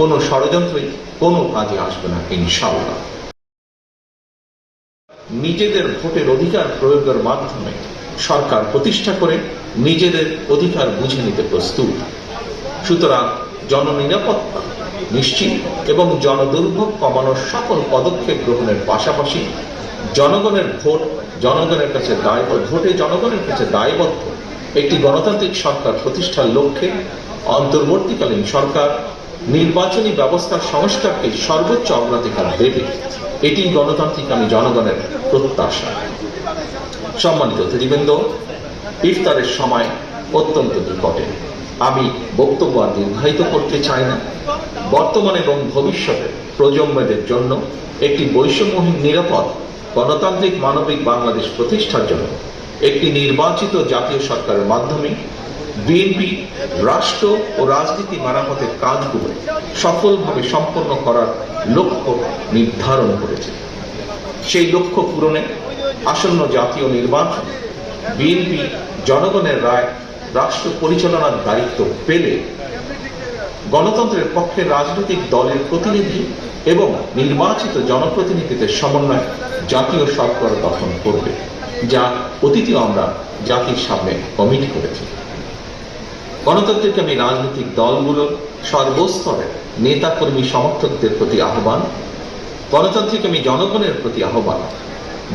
কোনো ষড়যন্ত্রই কোনো কাজে আসবে না, ইনশাআল্লাহ। নিজেদের ভোটের অধিকার প্রয়োগের মাধ্যমে সরকার প্রতিষ্ঠা করে নিজেদের অধিকার বুঝে নিতে প্রস্তুত। সুতরাং জননিরাপত্তা নিশ্চিত এবং জনদুর্ভোগ কমানোর সকল পদক্ষেপ গ্রহণের পাশাপাশি জনগণের ভোট, জনগণের কাছে দায়বদ্ধ ভোটে জনগণের কাছে দায়বদ্ধ একটি গণতান্ত্রিক সরকার প্রতিষ্ঠার লক্ষ্যে অন্তর্বর্তীকালীন সরকার নির্বাচনী ব্যবস্থার সংস্কারকে সর্বোচ্চ অগ্রাধিকার দেবে। এটি গণতান্ত্রিক আমি জনগণের প্রত্যাশা। সম্মানিত অতিথিবৃন্দ, ইফতারের সময় অত্যন্ত নিকটে। আমি বক্তব্য আর দীর্ঘায়িত করতে চাই না। বর্তমান এবং ভবিষ্যতে প্রজন্মদের জন্য একটি বৈষম্যহীন, নিরাপদ, গণতান্ত্রিক, মানবিক বাংলাদেশ প্রতিষ্ঠার জন্য একটি নির্বাচিত জাতীয় সরকারের মাধ্যমে বিএনপি, রাষ্ট্র ও রাজনীতি মেরামতের কাজগুলো সফলভাবে সম্পন্ন করার লক্ষ্য নির্ধারণ করেছে। সেই লক্ষ্য পূরণে আসন্ন জাতীয় নির্বাচন বিএনপি জনগণের রায়, রাষ্ট্র পরিচালনার দায়িত্ব পেলে গণতন্ত্রের পক্ষে রাজনৈতিক দলের প্রতিনিধি এবং নির্বাচিত জনপ্রতিনিধিদের সমন্বয়ে জাতীয় সরকার গঠন করবে, যা অতীতেও আমরা জাতির সামনে কমিট করেছি। গণতান্ত্রিক আমি রাজনৈতিক দলগুলোর সর্বস্তরের নেতাকর্মী সমর্থকদের প্রতি আহ্বান, গণতান্ত্রিক আমি জনগণের প্রতি আহ্বান।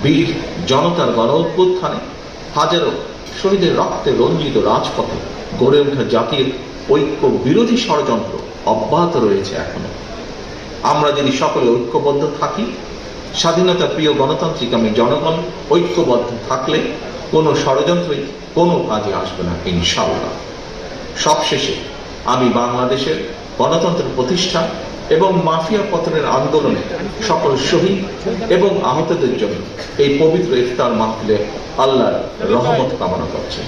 বীর জনতার গণ অভ্যুত্থানে হাজারো শহীদের রক্তে রঞ্জিত রাজপথে গড়ে ওঠা জাতির ঐক্য বিরোধী ষড়যন্ত্র অব্যাহত রয়েছে এখনও। আমরা যদি সকলে ঐক্যবদ্ধ থাকি, স্বাধীনতা প্রিয় গণতান্ত্রিক আমি জনগণ ঐক্যবদ্ধ থাকলে কোনো ষড়যন্ত্রই কোনো কাজে আসবে না, ইনশাআল্লাহ। সবশেষে আমি বাংলাদেশের গণতন্ত্র প্রতিষ্ঠা এবং মাফিয়া পতনের আন্দোলনে সকল শহীদ এবং আহতদের জন্য এই পবিত্র ইফতার মাহফিলে আল্লাহর রহমত কামনা করছি।